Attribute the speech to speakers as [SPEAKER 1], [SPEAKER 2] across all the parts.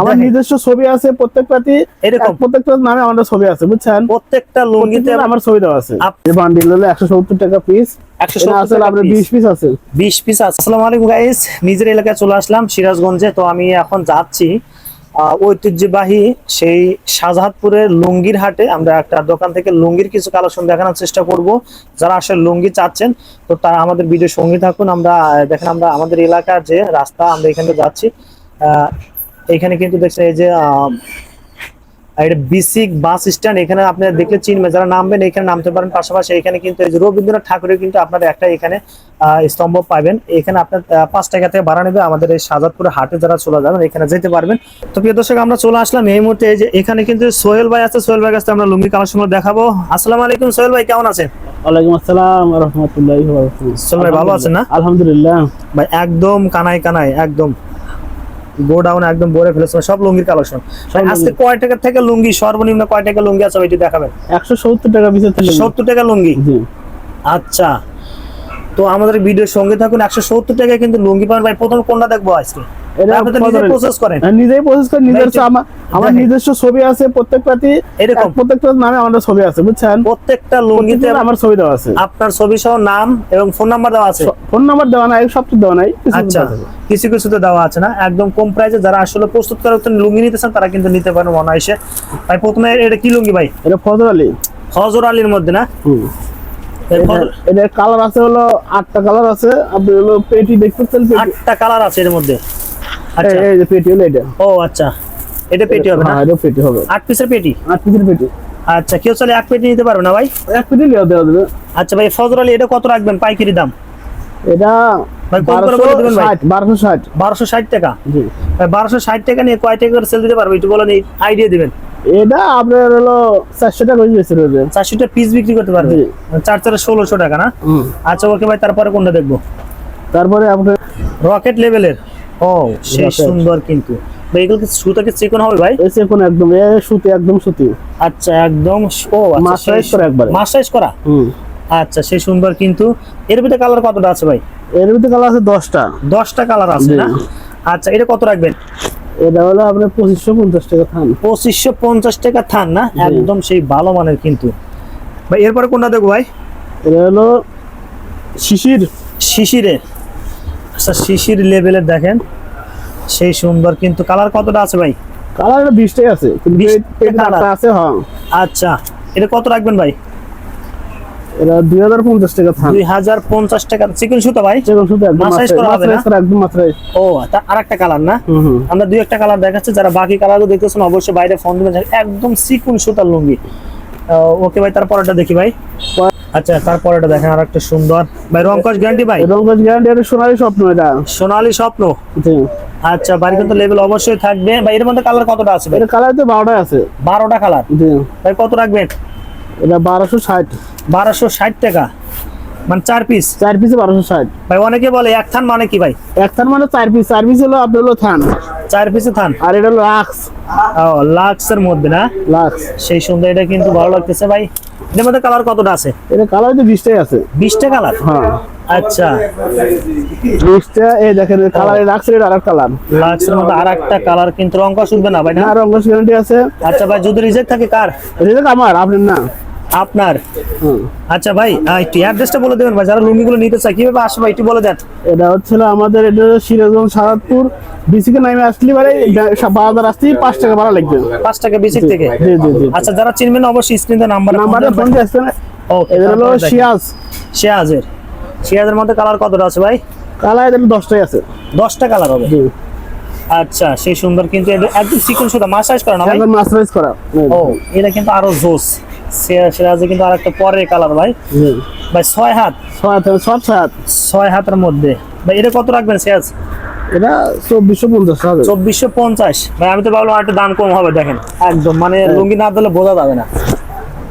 [SPEAKER 1] আমার নিজস্ব ছবি আছে প্রত্যেকটাতে
[SPEAKER 2] এরকম?
[SPEAKER 1] প্রত্যেকটা নামে আমাদের ছবি আছে বুঝছেন?
[SPEAKER 2] প্রত্যেকটা লুঙ্গিতে
[SPEAKER 1] আমার ছবি দেওয়া আছে। এই বান্ডিল হলো একশো সত্তর টাকা পিস
[SPEAKER 2] একশো
[SPEAKER 1] আসলে আপনার বিশ পিস আছে।
[SPEAKER 2] বিশ পিস আছে। আসসালামু আলাইকুম গাইস নিজের এলাকায় চলে আসলাম সিরাজগঞ্জে। তো আমি এখন যাচ্ছি ঐতিহ্যবাহী সেই শাহজাহাদপুরের লুঙ্গির হাটে। আমরা একটা দোকান থেকে লুঙ্গির কিছু কালেকশন দেখানোর চেষ্টা করব। যারা আসলে লুঙ্গি চাচ্ছেন তো তারা আমাদের ভিডিও সঙ্গী থাকুন। আমরা দেখেন আমরা আমাদের এলাকার যে রাস্তা আমরা এখানে যাচ্ছি। আহ, এখানে কিন্তু দেখছেন এই যে এটা বিসিক বাস স্ট্যান্ড এখানে আপনারা দেখলে চিনবেন যারা নামবেন এখানে নামতে পারেন। পাশাপাশি এখানে কিন্তু এই যে রবীন্দ্রনাথ ঠাকুরের কিন্তু আপনারা একটা এখানে স্তম্ভ পাবেন। এখানে আপনার পাঁচ টাকা থেকে ভাড়া নেবে আমাদের এই সাজাদপুরে হাটে যারা চলে যাবেন এখানে যেতে পারবেন। তো প্রিয় দর্শক আমরা চলে আসলাম এই মুহূর্তে। এই যে এখানে কিন্তু সোহেল ভাই আছে সোহেল ভাই কাছে আমরা লুঙ্গি কালেকশন দেখাবো। আসসালামু আলাইকুম সোহেল ভাই কেমন আছেন?
[SPEAKER 1] ওয়ালাইকুম আসসালাম রহমতুল্লাহ
[SPEAKER 2] সোহেল ভাই ভালো আছেন না?
[SPEAKER 1] আলহামদুলিল্লাহ।
[SPEAKER 2] ভাই একদম কানায় কানায় একদম। গোডাউন একদম ভরে ফেলেছে সব লুঙ্গির কালেকশন। আজকে কয় টাকা থেকে লুঙ্গি? সর্বনিম্ন কয় টাকা লুঙ্গি আছে ওইটি দেখাবেন।
[SPEAKER 1] একশো সত্তর টাকা পিসের
[SPEAKER 2] সত্তর টাকা লুঙ্গি?
[SPEAKER 1] জি।
[SPEAKER 2] আচ্ছা। তো আমাদের ভিডিওর সঙ্গে থাকুন একশো সত্তর টাকায় কিন্তু লুঙ্গি পাবেন। ভাই প্রথম কোনটা দেখব আজকে? তো প্রসেস করেন।
[SPEAKER 1] হ্যাঁ, নিজেই প্রসেস করে নিজের আমার আমার নিজস্ব ছবি আছে প্রত্যেকটাতে
[SPEAKER 2] এরকম?
[SPEAKER 1] প্রত্যেকটা নামে আমাদের ছবি আছে বুঝছেন?
[SPEAKER 2] প্রত্যেকটা লুঙ্গিতে
[SPEAKER 1] আমার ছবি দেওয়া আছে।
[SPEAKER 2] আপনার ছবি সহ নাম এবং ফোন নাম্বার দেওয়া আছে।
[SPEAKER 1] ফোন নাম্বার দেওয়া নাই সব কিছু দেওয়া নাই কিছু
[SPEAKER 2] আচ্ছা কিছু কিছু তো দেওয়া আছে না? একদম কম প্রাইসে যারা আসলে প্রস্তুত জন্য লুঙ্গি নিতে চান তারা কিন্তু নিতে পারেন অনায়াসে। ভাই প্রথমে এটা কি লুঙ্গি ভাই?
[SPEAKER 1] এটা ফজর আলী।
[SPEAKER 2] হজর আলীর মধ্যে না?
[SPEAKER 1] এটা- কালার আছে হলো আটটা কালার আছে আপনি হলো পেটি পেটি?
[SPEAKER 2] আটটা কালার আছে এর মধ্যে। আচ্ছা।
[SPEAKER 1] এই- এই যে পেটি হলো এটা।
[SPEAKER 2] ও আচ্ছা। এটা পেটি হবে না?
[SPEAKER 1] হ্যাঁ এটা পেটি হবে।
[SPEAKER 2] আট পিসের পেটি?
[SPEAKER 1] আট পিসের পেটি।
[SPEAKER 2] আচ্ছা কেউ চাইলে এক পেটি নিতে পারবে না ভাই?
[SPEAKER 1] এক পেটি লিও দেওয়া দেবে
[SPEAKER 2] আচ্ছা ভাই ফজর আলী এটা কত রাখবেন পাইকারি দাম?
[SPEAKER 1] এটা
[SPEAKER 2] ভাই, কম করে বলে দিবেন ভাই।
[SPEAKER 1] ষাট বারোশো ষাট।
[SPEAKER 2] বারোশো ষাট টাকা?
[SPEAKER 1] জি।
[SPEAKER 2] ভাই বারোশো ষাট টাকা নিয়ে কয় টাকা করে সেল দিতে পারবে? একটু বলেন আইডিয়া দিবেন।
[SPEAKER 1] এটা আপনার হলো চারশো টাকা হয়ে
[SPEAKER 2] পিস বিক্রি করতে পারবে? টাকা না। আচ্ছা ওকে ভাই তারপরে কোনটা দেখব?
[SPEAKER 1] তারপরে আপনার
[SPEAKER 2] রকেট লেভেলের ও সেই সুন্দর কিন্তু। এগুলো কি সুতা কি চিকন হবে ভাই?
[SPEAKER 1] এসে কোন একদম এ সুতি একদম সুতি।
[SPEAKER 2] আচ্ছা একদম ও আচ্ছা
[SPEAKER 1] Massage করা একবারে।
[SPEAKER 2] মাসাইজ করা?
[SPEAKER 1] হুম।
[SPEAKER 2] আচ্ছা সেই সুন্দর কিন্তু। এর ভিতরে কালার কতটা আছে ভাই?
[SPEAKER 1] এর ভিতরে কালার আছে দশটা।
[SPEAKER 2] দশটা কালার আছে না? আচ্ছা এটা কত রাখবেন?
[SPEAKER 1] এটা হলো আপনার পঁচিশশো পঞ্চাশ টাকা থান।
[SPEAKER 2] পঁচিশশো পঞ্চাশ টাকা থান না? একদম সেই ভালো মানের কিন্তু। ভাই এরপরে কোনটা দেখব ভাই?
[SPEAKER 1] এটা হলো শিশির।
[SPEAKER 2] শিশিরের। আচ্ছা শিশির লেভেলের দেখেন। সেই সুন্দর কিন্তু কালার কতটা আছে ভাই?
[SPEAKER 1] কালার বিশটাই আছে কিন্তু
[SPEAKER 2] 20
[SPEAKER 1] পেট
[SPEAKER 2] টা colour।
[SPEAKER 1] আটটা আছে হ্যাঁ।
[SPEAKER 2] আচ্ছা এটা কত রাখবেন ভাই?
[SPEAKER 1] এটা দুই হাজার পঞ্চাশ টাকা
[SPEAKER 2] দুই হাজার পঞ্চাশ টাকা। চিকেন সুতা ভাই?
[SPEAKER 1] যেমন শুধু একদম? মাত্রায়
[SPEAKER 2] ও তা আর একটা কালার না আমরা দুই একটা কালার দেখাচ্ছি যারা বাকি কালারগুলো দেখতেছেন অবশ্যই বাইরে ফোন দিবেন একদম চিকুন সুতার লুঙ্গি। ওকে ভাই তার পরেরটা দেখি ভাই। আচ্ছা পরেরটা দেখেন আর একটা সুন্দর। ভাই রংকশ গ্যারান্টি ভাই?
[SPEAKER 1] রংকশ গ্যারান্টি এটা সোনালি স্বপ্ন এটা।
[SPEAKER 2] সোনালী স্বপ্ন? আচ্ছা বাড়িতে তো লেভেল অবশ্যই থাকবে। ভাই এর মধ্যে কালার কতটা আছে ভাই?
[SPEAKER 1] এটা কালার তো বারোটায় আছে।
[SPEAKER 2] বারোটা কালার
[SPEAKER 1] জি।
[SPEAKER 2] ভাই কত রাখবেন?
[SPEAKER 1] এটা বারোশো ষাট।
[SPEAKER 2] বারোশো ষাট টাকা। মানে চার পিস
[SPEAKER 1] চার পিসে বারোশো ষাট।
[SPEAKER 2] ভাই অনেকে বলে এক থান মানে কি ভাই?
[SPEAKER 1] এক থান মানে চার পিস চার পিস হলো আপনার হলো থান।
[SPEAKER 2] চার পিসে থান?
[SPEAKER 1] আর এটা হলো লাক্স
[SPEAKER 2] ও লাক্সের মধ্যে না?
[SPEAKER 1] লাক্স
[SPEAKER 2] সেই সুন্দর এটা কিন্তু ভালো লাগতেছে ভাই। এর মধ্যে কালার কতটা আছে?
[SPEAKER 1] এটা কালার তো বিশটাই আছে।
[SPEAKER 2] বিশটা কালার
[SPEAKER 1] হ্যাঁ।
[SPEAKER 2] আচ্ছা।
[SPEAKER 1] বিশটা এই দেখেন কালার লাক্স এটা আরেক কালার
[SPEAKER 2] লাক্সের মধ্যে আর একটা কালার কিন্তু রং কষ উঠবে না ভাই না?
[SPEAKER 1] গ্যারান্টি আছে।
[SPEAKER 2] আচ্ছা ভাই যদি রিজেক্ট থাকে কার?
[SPEAKER 1] তো আমার আপনার না।
[SPEAKER 2] আপনার? আচ্ছা ভাই একটু অ্যাড্রেসটা বলে দেবেন ভাই যারা লুঙ্গিগুলো নিতে চায় কীভাবে আসবে ভাই একটু বলে দেন।
[SPEAKER 1] এটা হচ্ছিল আমাদের এটা সিরাজগঞ্জ সারাদপুর বিসিকে নামে আসলে পারে বাজার আসতে পাঁচ টাকা ভাড়া লাগবে।
[SPEAKER 2] পাঁচ টাকা বেশি থেকে?
[SPEAKER 1] জি জি জি।
[SPEAKER 2] আচ্ছা যারা চিনবেন অবশ্যই স্ক্রিনে নাম্বার
[SPEAKER 1] নাম্বারে ফোন দিয়ে আসবেন।
[SPEAKER 2] ওকে
[SPEAKER 1] এটা হলো সিয়াজ
[SPEAKER 2] শিয়াজের শিয়াজের মধ্যে কালার কতটা আছে ভাই?
[SPEAKER 1] কালার এটা দশটাই আছে।
[SPEAKER 2] দশটা কালার হবে?
[SPEAKER 1] জি।
[SPEAKER 2] আচ্ছা সেই সুন্দর কিন্তু এটা একদম চিকন সুতা মাসাজ করা না ভাই?
[SPEAKER 1] একদম করা।
[SPEAKER 2] ও এটা কিন্তু আরও জোস। সিরাজে কিন্তু আরেকটা পরের কালার ভাই। ভাই ছয় হাত।
[SPEAKER 1] ছয় হাত সব ছয় হাত।
[SPEAKER 2] ছয় হাতের মধ্যে। ভাই এটা কত রাখবেন
[SPEAKER 1] এটা চব্বিশশো পঞ্চাশ হবে।
[SPEAKER 2] চব্বিশশো পঞ্চাশ। ভাই আমি তো ভাবলাম দাম কম হবে দেখেন। একদম। মানে লুঙ্গি না দিলে বোঝা যাবে না।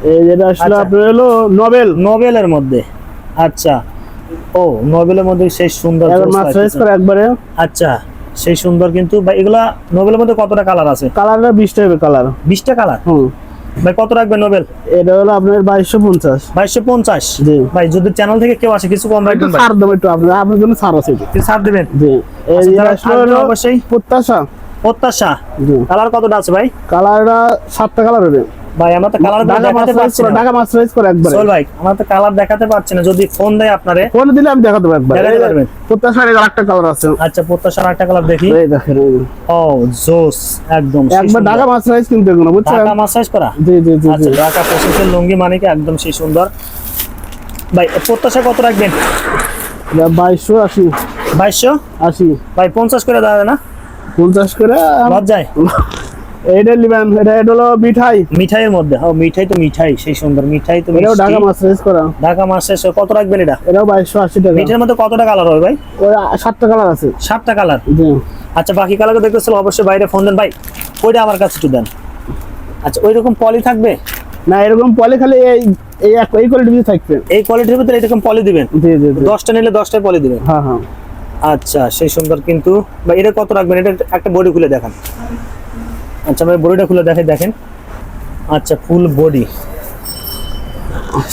[SPEAKER 1] এই যেটা আসলে
[SPEAKER 2] আচ্ছা।
[SPEAKER 1] আপনার হলো নোবেল
[SPEAKER 2] নোবেলের মধ্যে। আচ্ছা। ও নোবেলের মধ্যে সেই সুন্দর
[SPEAKER 1] একবার।
[SPEAKER 2] আচ্ছা। সেই সুন্দর কিন্তু ভাই এগুলা নোবেলের মধ্যে কতটা কালার আছে?
[SPEAKER 1] কালারটা বিশটা হবে কালার।
[SPEAKER 2] বিশটা কালার?
[SPEAKER 1] হুম।
[SPEAKER 2] ভাই কত রাখবেন নোবেল
[SPEAKER 1] এটা হলো আপনার বাইশশো পঞ্চাশ।
[SPEAKER 2] বাইশশো পঞ্চাশ?
[SPEAKER 1] জি।
[SPEAKER 2] ভাই যদি চ্যানেল থেকে কেউ আসে কিছু কম রাখবেন ভাই?
[SPEAKER 1] ছাড় দেবো একটু আপনার আপনার জন্য ছাড় আছে। একটু।
[SPEAKER 2] ছাড় দেবেন?
[SPEAKER 1] জি। এই
[SPEAKER 2] আচ্ছা,
[SPEAKER 1] আসলে
[SPEAKER 2] অবশ্যই?
[SPEAKER 1] প্রত্যাশা।
[SPEAKER 2] প্রত্যাশা?
[SPEAKER 1] জি।
[SPEAKER 2] কালার কতটা আছে ভাই?
[SPEAKER 1] কালারটা সাতটা কালার হবে।
[SPEAKER 2] ভাই আমরা তো কালার দেখাতে
[SPEAKER 1] মাস্টারাইজ
[SPEAKER 2] পারছি না।
[SPEAKER 1] ঢাকা মাস্টারাইজ করে একবারে।
[SPEAKER 2] ভাই আমরা তো কালার দেখাতে পারছি না। যদি ফোন দেয় আপনারে
[SPEAKER 1] ফোন দিলে আমি দেখাতে পারব একবার।
[SPEAKER 2] দেখাতে পারবেন?
[SPEAKER 1] প্রত্যাশার আরেকটা কালার আছে।
[SPEAKER 2] আচ্ছা প্রত্যাশার একটা কালার দেখি।
[SPEAKER 1] এই দেখেন
[SPEAKER 2] ও জোস একদম
[SPEAKER 1] একবার ঢাকা মাস্টারাইজ কিন্তু এগুলো বুঝছেন?
[SPEAKER 2] ঢাকা মাসাজ করা?
[SPEAKER 1] জি জি জি
[SPEAKER 2] আচ্ছা ঢাকা প্রসেসের লুঙ্গি মানে কি একদম সেই সুন্দর। ভাই প্রত্যাশা কত রাখবেন?
[SPEAKER 1] বাইশশো আশি।
[SPEAKER 2] বাইশশো?
[SPEAKER 1] আশি।
[SPEAKER 2] ভাই পঞ্চাশ করে দেওয়া যায় না?
[SPEAKER 1] পঞ্চাশ করে আম-
[SPEAKER 2] লজ্জায়?
[SPEAKER 1] এইটা নিবেন এটা এটা হলো মিঠাই।
[SPEAKER 2] মিঠাইয়ের মধ্যে ও মিঠাই তো মিঠাই সেই সুন্দর মিঠাই তো
[SPEAKER 1] এটাও। ঢাকা মাস্টারাইজ করা।
[SPEAKER 2] ঢাকা মাসাজ কত রাখবেন এটা?
[SPEAKER 1] এটাও বাইশশো আশি টাকা।
[SPEAKER 2] মিঠাইয়ের মধ্যে কতটা কালার হবে ভাই?
[SPEAKER 1] ওই সাতটা কালার আছে।
[SPEAKER 2] সাতটা কালার
[SPEAKER 1] জি।
[SPEAKER 2] আচ্ছা বাকি কালার দেখতেছিল অবশ্যই বাইরে ফোন দেন। ভাই ওইটা আমার কাছে একটু দেন। আচ্ছা ওই রকম পলি থাকবে?
[SPEAKER 1] না এরকম পলে খালি এই এই এই কোয়ালিটি থাকবে।
[SPEAKER 2] এই কোয়ালিটির ভিতরে এরকম পলি দিবেন?
[SPEAKER 1] জি জি জি।
[SPEAKER 2] দশটা নিলে দশটায় পলি দিবেন?
[SPEAKER 1] হ্যাঁ হ্যাঁ।
[SPEAKER 2] আচ্ছা সেই সুন্দর কিন্তু। বা এটা কত রাখবেন? এটা একটা বডি খুলে দেখান। আচ্ছা ভাই বডিটা খুলে দেখে দেখেন। আচ্ছা ফুল বডি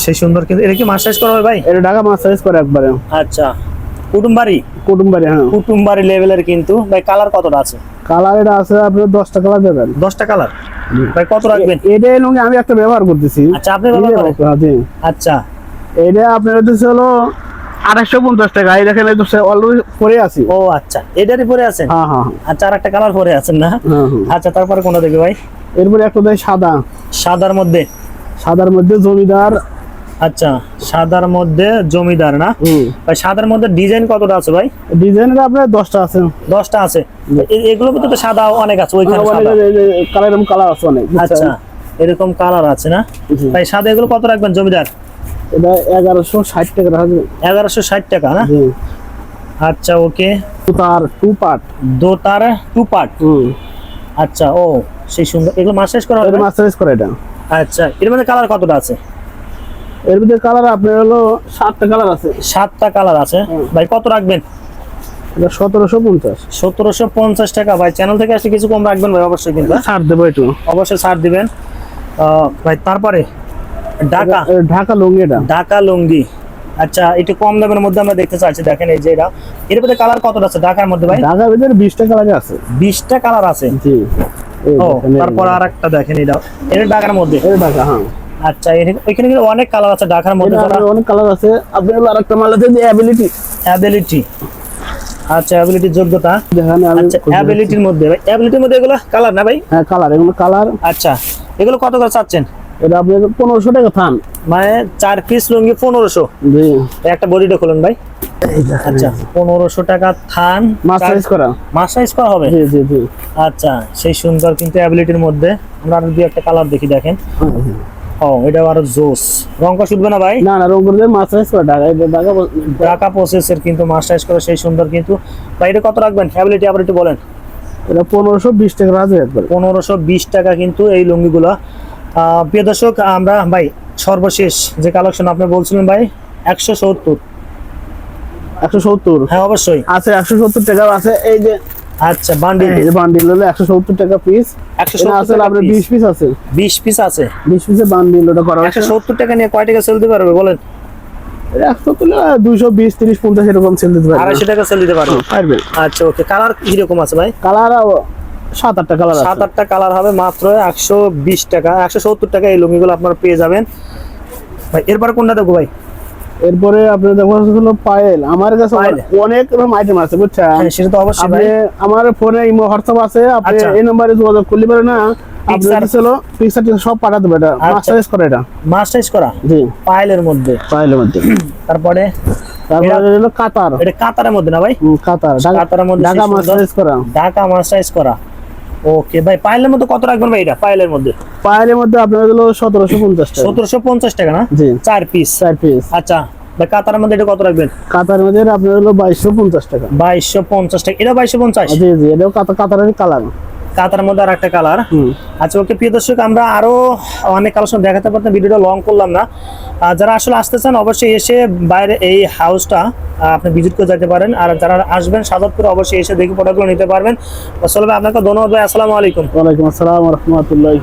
[SPEAKER 2] সেই সুন্দর কিন্তু। এটা কি মাসাজ করা হবে ভাই?
[SPEAKER 1] এটা ঢাকা মাস্টারাইজ করে একবারে।
[SPEAKER 2] আচ্ছা। কুটুমবাড়ি?
[SPEAKER 1] কুটুমবাড়ি হ্যাঁ।
[SPEAKER 2] কুটুমবাড়ি লেভেলের কিন্তু। ভাই কালার কতটা আছে?
[SPEAKER 1] কালার এটা আছে আপনি দশটা কালার দেবেন।
[SPEAKER 2] দশটা কালার ভাই কত রাখবেন?
[SPEAKER 1] এটা লুঙ্গি আমি একটা ব্যবহার করতেছি।
[SPEAKER 2] আচ্ছা আপনি ব্যবহার করেন?
[SPEAKER 1] হ্যাঁ,
[SPEAKER 2] আচ্ছা।
[SPEAKER 1] এটা আপনার হচ্ছে হলো আড়াইশো পঞ্চাশ টাকা এই দেখেন অলরেডি পরে আছি।
[SPEAKER 2] ও আচ্ছা এটারই পরে আছেন?
[SPEAKER 1] হ্যাঁ হ্যাঁ
[SPEAKER 2] আচ্ছা আর একটা কালার পরে আছেন না?
[SPEAKER 1] হ্যাঁ হ্যাঁ।
[SPEAKER 2] আচ্ছা তারপরে কোনটা দেখবে ভাই?
[SPEAKER 1] এরপরে একটা দেয় সাদা।
[SPEAKER 2] সাদার মধ্যে?
[SPEAKER 1] সাদার মধ্যে জমিদার।
[SPEAKER 2] আচ্ছা সাদার মধ্যে জমিদার না? ভাই সাদার মধ্যে ডিজাইন কতটা আছে ভাই?
[SPEAKER 1] ডিজাইনের আপনার দশটা আছে।
[SPEAKER 2] দশটা আছে। এ- এগুলোর ভিতরে তো সাদা অনেক আছে ওইখানে
[SPEAKER 1] কালার এরকম কালার আছে অনেক
[SPEAKER 2] আচ্ছা এরকম কালার আছে না। ভাই সাদা এগুলো কত রাখবেন জমিদার?
[SPEAKER 1] এটা এগারোশো ষাট টাকা
[SPEAKER 2] এগারোশো ষাট টাকা না? আচ্ছা ওকে।
[SPEAKER 1] তার টু পার্ট।
[SPEAKER 2] দোতার টু পার্ট? আচ্ছা ও সেই সুন্দর। এগুলো মাসাজ করা হবে?
[SPEAKER 1] মাস্টারাইজ করে এটা।
[SPEAKER 2] আচ্ছা এর মধ্যে কালার কতটা আছে?
[SPEAKER 1] এর ভিতরে কালার আপনার হলো সাতটা কালার আছে।
[SPEAKER 2] সাতটা কালার আছে। ভাই কত রাখবেন?
[SPEAKER 1] এটা সতেরোশো পঞ্চাশ।
[SPEAKER 2] সতেরোশো পঞ্চাশ টাকা। ভাই চ্যানেল থেকে আসলে কিছু কম রাখবেন ভাই অবশ্যই কিন্তু হ্যাঁ?
[SPEAKER 1] ছাড় দেবো একটু।
[SPEAKER 2] অবশ্যই ছাড় দিবেন। ভাই তারপরে? ঢাকা?
[SPEAKER 1] ঢাকা লুঙ্গি এটা।
[SPEAKER 2] ঢাকা লুঙ্গি। আচ্ছা একটু কম দামের মধ্যে আমরা দেখতে চাচ্ছি দেখেন এই যে এটা। এর মধ্যে কালার কতটা আছে ঢাকার মধ্যে ভাই?
[SPEAKER 1] ঢাকার ভিতরে বিশটা কালার আছে।
[SPEAKER 2] বিশটা কালার আছে?
[SPEAKER 1] জি।
[SPEAKER 2] ও তারপর আর একটা দেখেন এটা। এটা ঢাকার মধ্যে?
[SPEAKER 1] এটা ঢাকা হ্যাঁ।
[SPEAKER 2] আচ্ছা এখানে কিন্তু অনেক কালার আছে ঢাকার মধ্যে
[SPEAKER 1] অনেক কালার আছে। আপনার হলো আরেকটা মাল আছে যে অ্যাবিলিটি
[SPEAKER 2] অ্যাবিলিটি আচ্ছা অ্যাবিলিটির যোগ্যতা।
[SPEAKER 1] দেখেন
[SPEAKER 2] আচ্ছা অ্যাবিলিটির মধ্যে। ভাই অ্যাবিলিটির মধ্যে এগুলো কালার না ভাই?
[SPEAKER 1] হ্যাঁ কালার এগুলো কালার
[SPEAKER 2] আচ্ছা এগুলো কত করে চাচ্ছেন?
[SPEAKER 1] এটা আপনার পনেরোশো টাকা থান।
[SPEAKER 2] মানে চার পিস লুঙ্গি পনেরোশো। একটা বডিটা খুলুন ভাই। আচ্ছা পনেরোশো টাকা থান
[SPEAKER 1] মাস্টারাইজ করা।
[SPEAKER 2] মাসাইজ করা হবে?
[SPEAKER 1] জি জি জি।
[SPEAKER 2] আচ্ছা সেই সুন্দর কিন্তু অ্যাবিলিটির মধ্যে। আমরা আরও দুই একটা কালার দেখি দেখেন। ও এটা আরও জোস। রং কষ না ভাই?
[SPEAKER 1] না না রঙ করে মাস্টারাইজ করা ঢাকা ঢাকা
[SPEAKER 2] ঢাকা প্রসেসের কিন্তু মাস্টাইজ করে সেই সুন্দর কিন্তু। ভাই এটা কত রাখবেন? অ্যাবিলিটি আবার একটু বলেন।
[SPEAKER 1] এটা পনেরোশো বিশ টাকা রাজে
[SPEAKER 2] পনেরোশো বিশ টাকা কিন্তু এই লুঙ্গিগুলো। প্রিয় দর্শক আমরা ভাই সর্বশেষ যে কালেকশন আপনি বলছিলেন ভাই একশো সত্তর।
[SPEAKER 1] একশো সত্তর?
[SPEAKER 2] হ্যাঁ অবশ্যই।
[SPEAKER 1] আছে একশো সত্তর টাকা আছে। এই যে
[SPEAKER 2] আচ্ছা বান্ডিল
[SPEAKER 1] বান্ডিল হলো একশো সত্তর টাকা পিস
[SPEAKER 2] একশো
[SPEAKER 1] আছে আপনার বিশ পিস আছে।
[SPEAKER 2] বিশ পিস আছে।
[SPEAKER 1] বিশ পিসের বান্ডিল ওটা করা
[SPEAKER 2] একশো সত্তর টাকা নিয়ে কয় টাকা সেল দিতে পারবে বলেন?
[SPEAKER 1] একশো তুলে বিশ তিরিশ পঞ্চাশ এরকম সেল দিতে পারবে।
[SPEAKER 2] আড়াইশো টাকা সেল দিতে পারবে।
[SPEAKER 1] পারবে।
[SPEAKER 2] আচ্ছা ওকে কালার কীরকম আছে ভাই?
[SPEAKER 1] কালার সাত আটটা কালার
[SPEAKER 2] সাত আটটা কালার হবে মাত্র একশো বিশ টাকা একশো সত্তর টাকা এই লুঙ্গিগুলো আপনারা পেয়ে যাবেন। ভাই এরপরে কোনটা দেখো ভাই?
[SPEAKER 1] এরপরে আপনার দেখো হলো পায়েল। আমার কাছে অনেক রকম আইটেম আছে বুঝছেন?
[SPEAKER 2] হ্যাঁ সেটা তো অবশ্যই
[SPEAKER 1] আপনি আমার ফোনে ইমো হোয়াটসঅ্যাপ আছে আপনি
[SPEAKER 2] আচ্ছা।
[SPEAKER 1] এই নম্বরে যোগাযোগ করলে পারে না। আপনি
[SPEAKER 2] Pixar।
[SPEAKER 1] ছিল পিকচার সব পাঠাতে পারে এটা
[SPEAKER 2] আচ্ছা।
[SPEAKER 1] মাস্টারাইজ করে এটা।
[SPEAKER 2] মাস্টাইজ করা?
[SPEAKER 1] জি।
[SPEAKER 2] পাইলের মধ্যে।
[SPEAKER 1] পায়েলের মধ্যে।
[SPEAKER 2] তারপরে?
[SPEAKER 1] তারপরে হলো কাতার।
[SPEAKER 2] এটা কাতারের মধ্যে না ভাই?
[SPEAKER 1] কাতার।
[SPEAKER 2] কাতারের মধ্যে
[SPEAKER 1] ঢাকা। মাস্টারাইজ করা।
[SPEAKER 2] ঢাকা মাস্টাইজ করা। ওকে ভাই পাইলের মধ্যে কত রাখবেন ভাই এটা? পাইলের মধ্যে?
[SPEAKER 1] পায়েলের মধ্যে আপনার হলো সতেরোশো পঞ্চাশ টাকা।
[SPEAKER 2] সতেরোশো পঞ্চাশ টাকা না?
[SPEAKER 1] জি।
[SPEAKER 2] চার পিস
[SPEAKER 1] চার পিস
[SPEAKER 2] আচ্ছা ভাই কাতারের মধ্যে এটা কত রাখবেন?
[SPEAKER 1] কাতার মধ্যে আপনার হলো বাইশশো পঞ্চাশ টাকা।
[SPEAKER 2] বাইশশো পঞ্চাশ টাকা। এটা বাইশশো পঞ্চাশ?
[SPEAKER 1] জি জি এটাও কাতার কাতারের কালার
[SPEAKER 2] কাতারের মধ্যে আর একটা কালার আচ্ছা ওকে প্রিয় দর্শক আমরা আরও অনেক কালেকশন দেখাতে পারতাম ভিডিওটা লং করলাম না। যারা আসলে আসতে চান অবশ্যই এসে বাইরে এই হাউসটা আপনি ভিজিট করে যেতে পারেন। আর যারা আসবেন সাদতপুরে অবশ্যই এসে দেখে প্রোডাক্টগুলো নিতে পারবেন। আসলে আপনাকে ধন্যবাদ ভাই আসসালামু আলাইকুম।
[SPEAKER 1] ওয়ালাইকুম আসসালাম রহমতুল্লাহ